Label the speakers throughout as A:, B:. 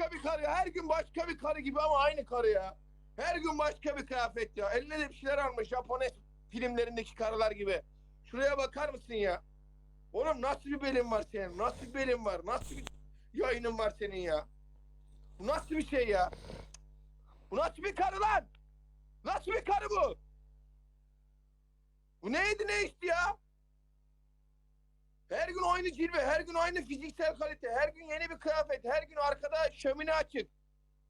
A: başka bir karı. Her gün başka bir karı gibi ama aynı karı ya. Her gün başka bir kıyafet ya. Eline de bir şeyler almış. Japones filmlerindeki karılar gibi. Şuraya bakar mısın ya? Oğlum nasıl bir belin var senin? Nasıl bir belin var? Nasıl bir yayının var senin ya? Bu nasıl bir şey ya? Bu nasıl bir karı lan? Nasıl bir karı bu? Bu neydi ne içti ya? Her gün aynı cilve, her gün aynı fiziksel kalite, her gün yeni bir kıyafet, her gün arkada şömine açık.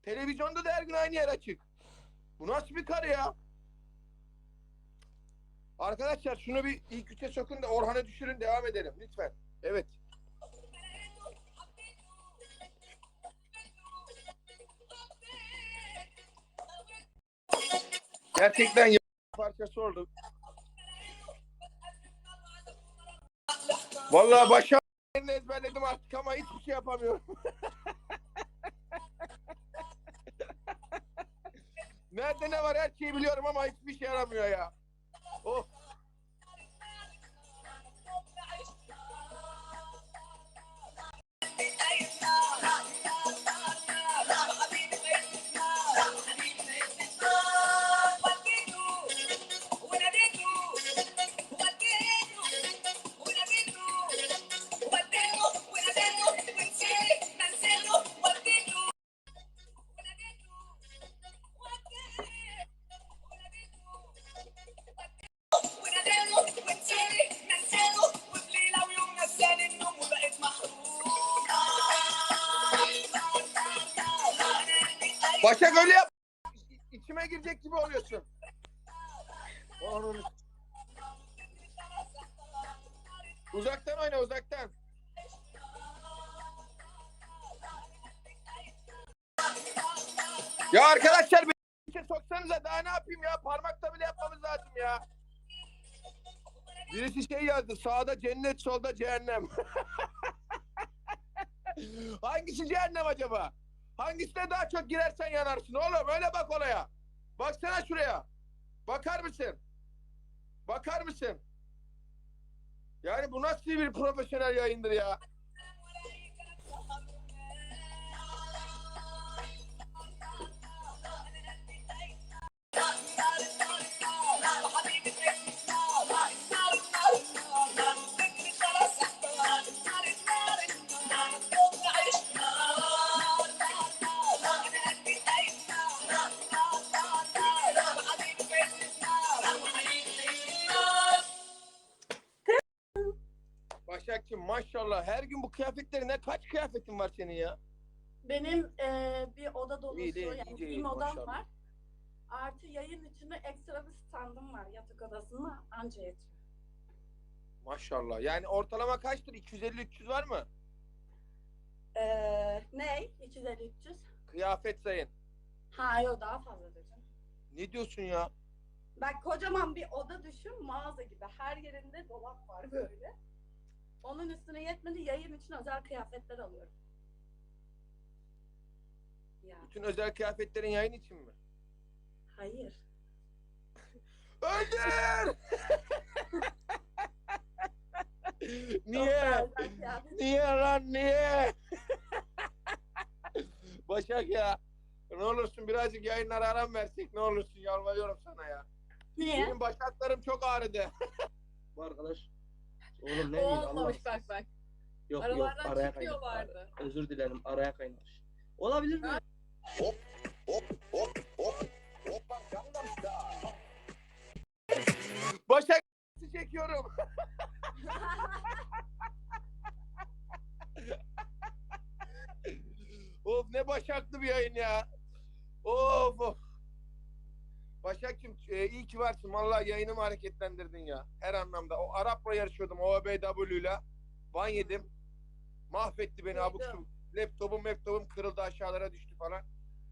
A: Televizyonda da her gün aynı yer açık. Bu nasıl bir karı ya? Arkadaşlar şunu bir ilk üçe sokun da Orhan'ı düşürün devam edelim lütfen. Evet. Gerçekten y- parçası oldu. Vallahi başa ezberledim artık ama hiçbir şey yapamıyorum. Ne var her şeyi biliyorum ama hiçbir şey yaramıyor ya. Oh. Başak öyle yap. İçime girecek gibi oluyorsun. Uzaktan oyna uzaktan. Ya arkadaşlar bir içe soksanıza daha ne yapayım ya? Parmakta bile yapmamız lazım ya. Birisi şey yazdı. Sağda cennet, solda cehennem. Hangisi cehennem acaba? Hangisine daha çok girersen yanarsın oğlum. Öyle bak olaya. Baksana şuraya. Bakar mısın? Bakar mısın? Yani bu nasıl bir profesyonel yayındır ya? Başakçım maşallah her gün bu kıyafetlerine kaç kıyafetin var senin ya?
B: Benim eee, bir oda dolusu
A: İyi değil,
B: yani
A: iyi
B: giyim odam
A: maşallah.
B: var. Artı yayın içinde ekstra bir standım var yatak odasında anca yetiyor.
A: Maşallah. Yani ortalama kaçtır? 250-300 var mı?
B: Eee ne? 250 300.
A: Kıyafet sayın.
B: Ha yok daha fazla canım.
A: Ne diyorsun ya?
B: Bak kocaman bir oda düşün mağaza gibi. Her yerinde dolap var böyle. Onun üstüne yetmedi yayın için özel kıyafetler alıyorum. Ya
A: Bütün özel kıyafetlerin yayın için mi?
B: hayır.
A: Öldür! Niye? Niye lan niye? Başak ya. Ne olursun birazcık yayınlara aram versek ne olursun yalvarıyorum sana ya.
B: Niye?
A: Benim başaklarım çok ağrıdı.
C: Bu arkadaş oğlum ne diyeyim Allah
D: Olmamış bak bak.
C: yok yok
D: Aralardan
C: araya
D: çıkıyorlardı.
C: kaynamış. Özür dilerim araya kaynamış. Olabilir mi?
D: Ha?
A: Başak çekiyorum. of ne başaklı bir yayın ya. Of of. Başakçım e, iyi ki varsın. Vallahi yayınımı hareketlendirdin ya. Her anlamda. O Arap'la yarışıyordum OBW ile. Ban yedim. Mahvetti beni abuk subuk. Laptopum laptopum kırıldı aşağılara düştü falan.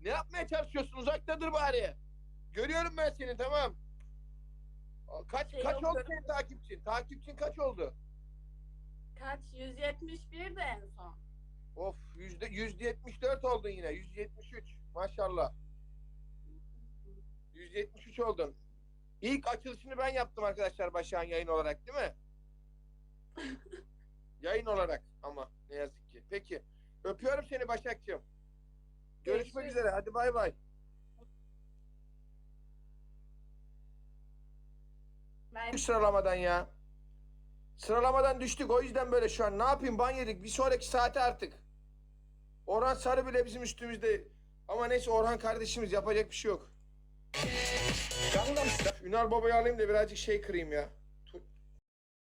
A: Ne yapmaya çalışıyorsun? Uzakta dur bari. Görüyorum ben seni tamam. Kaç
B: Şey
A: kaç
B: yok,
A: oldu
B: görüyorum.
A: senin takipçin? Takipçin kaç oldu?
B: Kaç? 171 de en son.
A: Of yüzde yüzde yetmiş dört oldun yine. Yüzde yetmiş üç. Maşallah. Yüzde yetmiş üç oldun. İlk açılışını ben yaptım arkadaşlar Başak'ın yayın olarak değil mi? yayın olarak ama ne yazık ki. Peki. Öpüyorum seni Başak'cığım. görüşmek üzere. Hadi bay bay. Düştük sıralamadan ya. Sıralamadan düştük o yüzden böyle şu an. Ne yapayım ban yedik. Bir sonraki saate artık. Orhan Sarı bile bizim üstümüzde. Ama neyse Orhan kardeşimiz yapacak bir şey yok. Ünal Baba'yı alayım da birazcık şey kırayım ya.